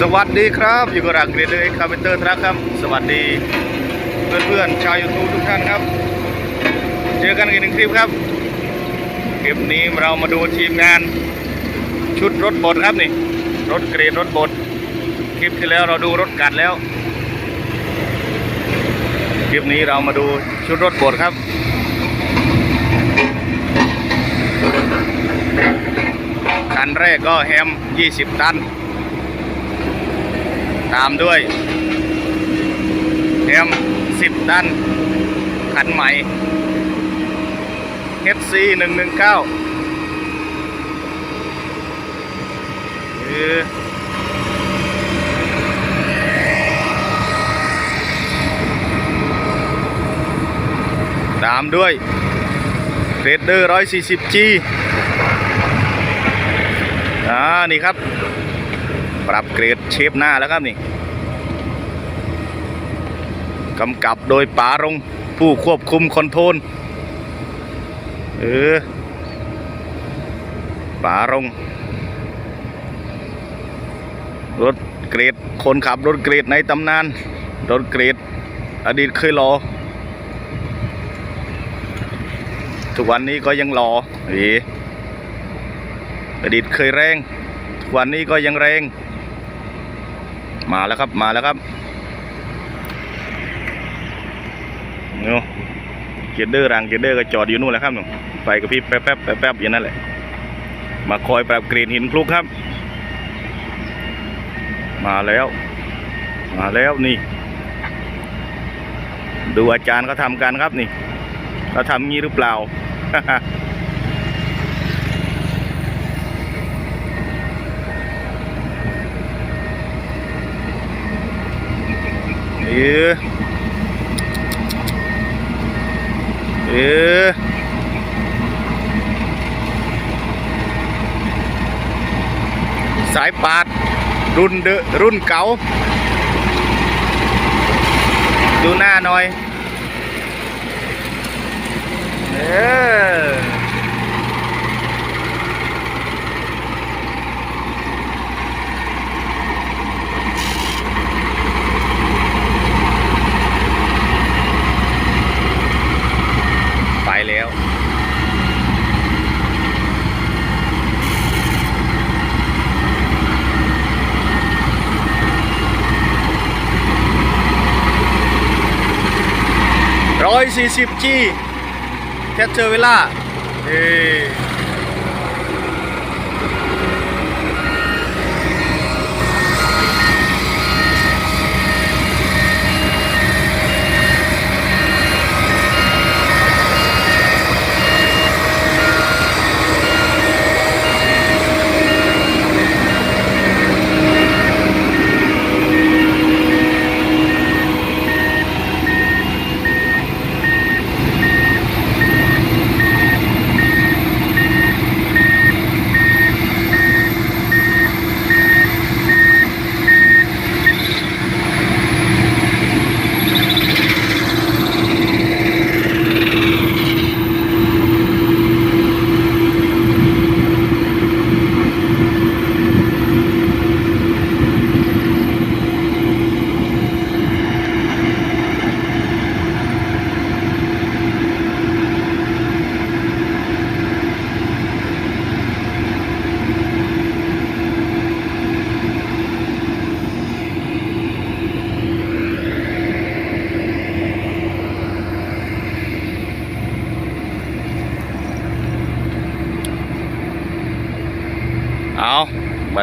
สวัสดีครับอยู่กับรังเรียนเลยคาเปเตอร์ทรัคครับ สวัสดีเพื่อนๆชาวยูทูบทุกท่านครับ เจอกันอีกหนึ่งคลิปครับคลิปนี้เรามาดูทีมงานชุดรถบดครับนี่ รถเกรดรถบดคลิปที่แล้วเราดูรถกัดแล้ว คลิปนี้เรามาดูชุดรถบดครับคันแรกก็แฮม 20 ตัน ตามด้วยแฮม10ตันคันใหม่ HC 119เออตามด้วยเรดเดอร์ 140G อ่า นี่ครับ รับเกรดเชฟหน้าแล้วครับนี่กำกับโดยป๋ารงผู้ควบคุมคอนโทรลเออป๋ารง รถเกรดคนขับรถเกรดในตำนาน รถเกรดอดีตเคยรอทุกวันนี้ก็ยังรอเออดีตเคยแรง ทุกวันนี้ก็ยังแรง มาแล้วครับมาแล้วครับเนาะเกียร์เดอร์รังเกียร์เดอร์ก็จอดอยู่นู่นแหละครับหนูไฟกับพี่แป๊บแป๊บแป๊บแป๊บอย่างนั้นแหละมาคอยปรับกรีดหินคลุกครับ มาแล้ว มาแล้วนี่ ดูอาจารย์เขาทำกันครับนี่เขาทำงี้หรือเปล่า เออเออสายปาด รุ่นเดรุ่นเก่าดูหน้าหน่อย เออ 140G แคทเทอร์เวล่าเฮ้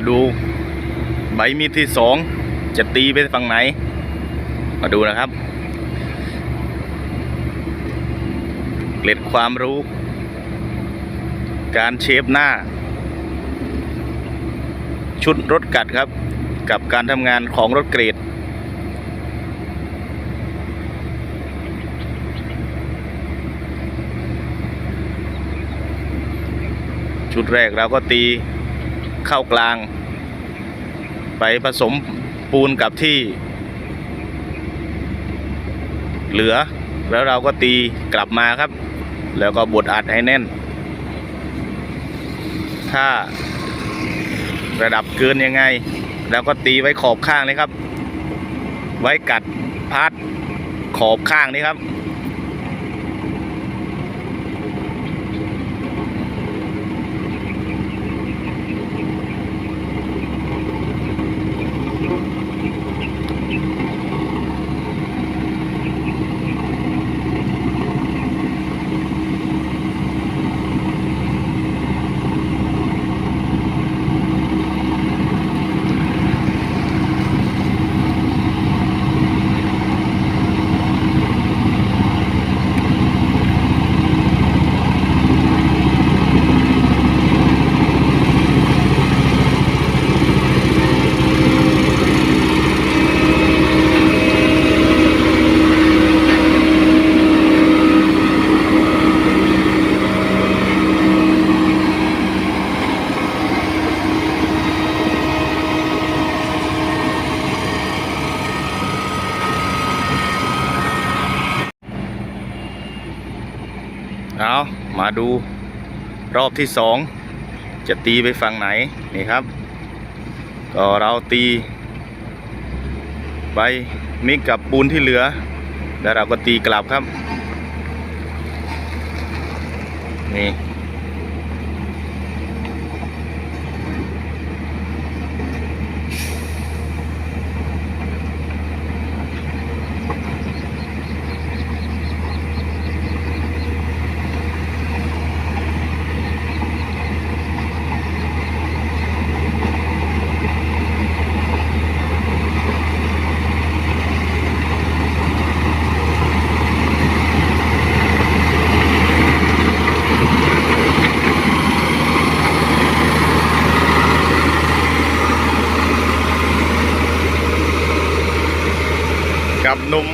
มาดูใบมีดที่สองจะตีไปฝั่งไหน มาดูนะครับ เกล็ดความรู้ การเชฟหน้า ชุดรถกัดครับ กับการทำงานของรถเกรดชุดแรกเราก็ตี เข้ากลาง ไปผสมปูนกับที่ เหลือ แล้วเราก็ตีกลับมาครับ แล้วก็บดอัดให้แน่น ถ้าระดับเกินยังไง แล้วก็ตีไว้ขอบข้างเลยครับ ไว้กัดพาดขอบข้างนี่ครับ เอามาดูรอบที่สองจะตีไปฝั่งไหนนี่ครับ ก็เราตีไปมิกกับปูนที่เหลือ แล้วเราก็ตีกลับครับ นี่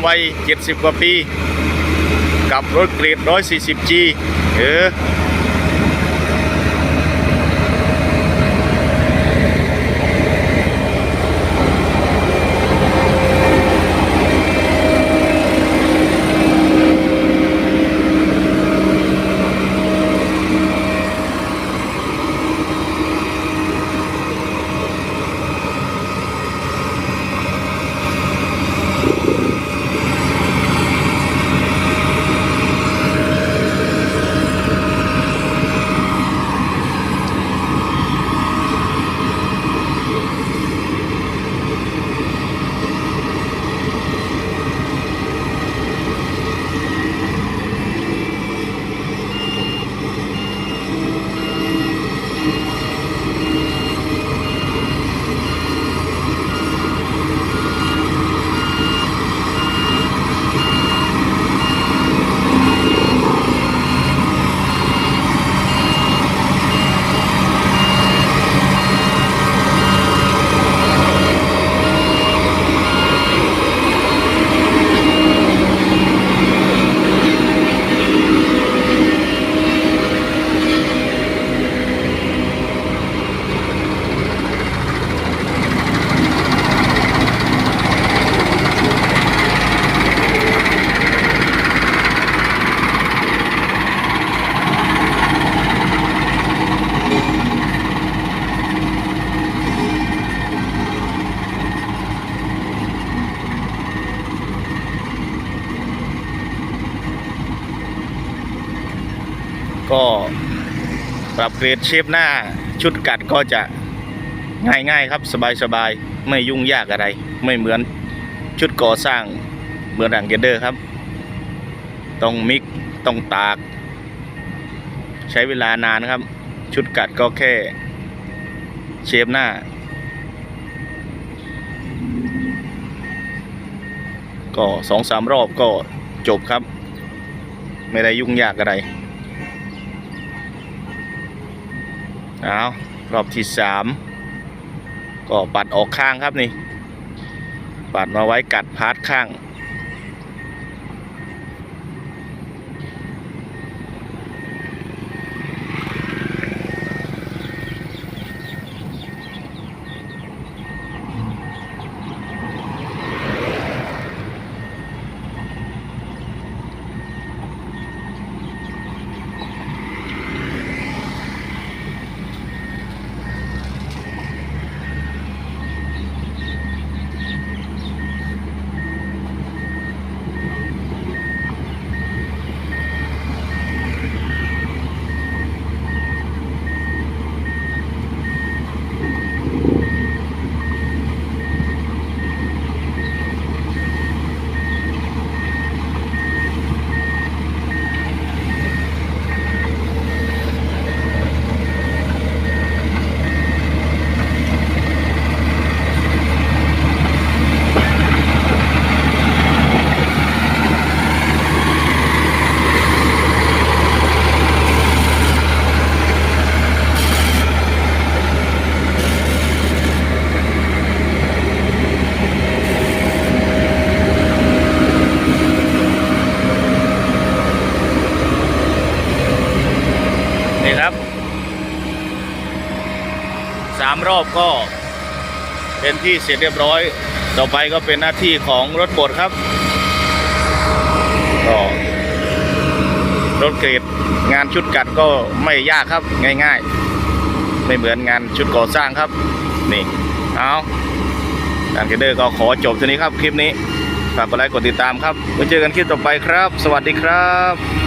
วัย 70 กว่าปี กับรถเกรด 140G เออ ก็ปรับเกรดเชฟหน้าชุดกัดก็จะง่ายๆครับสบายๆ ไม่ยุ่งยากอะไร ไม่เหมือนชุดก่อสร้างเหมือนรังเกเดอร์ครับ ต้องมิกต้องตาก ใช้เวลานานครับ ชุดกัดก็แค่เชฟหน้า ก็สองสามรอบก็จบครับ ไม่ได้ยุ่งยากอะไร เอารอบที่สามก็ปัดออกข้างครับนี่ ปัดมาไว้กัดพาร์ทข้าง อ รอบก็เป็นที่เสร็จเรียบร้อย ต่อไปก็เป็นหน้าที่ของรถบดครับก็รถเกรดงานชุดกัดก็ไม่ยากครับง่ายๆ ไม่เหมือนงานชุดก่อสร้างครับ นี่เอาการเกรดเดอร์ก็ขอจบทีนี้ครับคลิปนี้ฝากกดไลค์กดติดตามครับไว้เจอกันคลิปต่อไปครับ สวัสดีครับ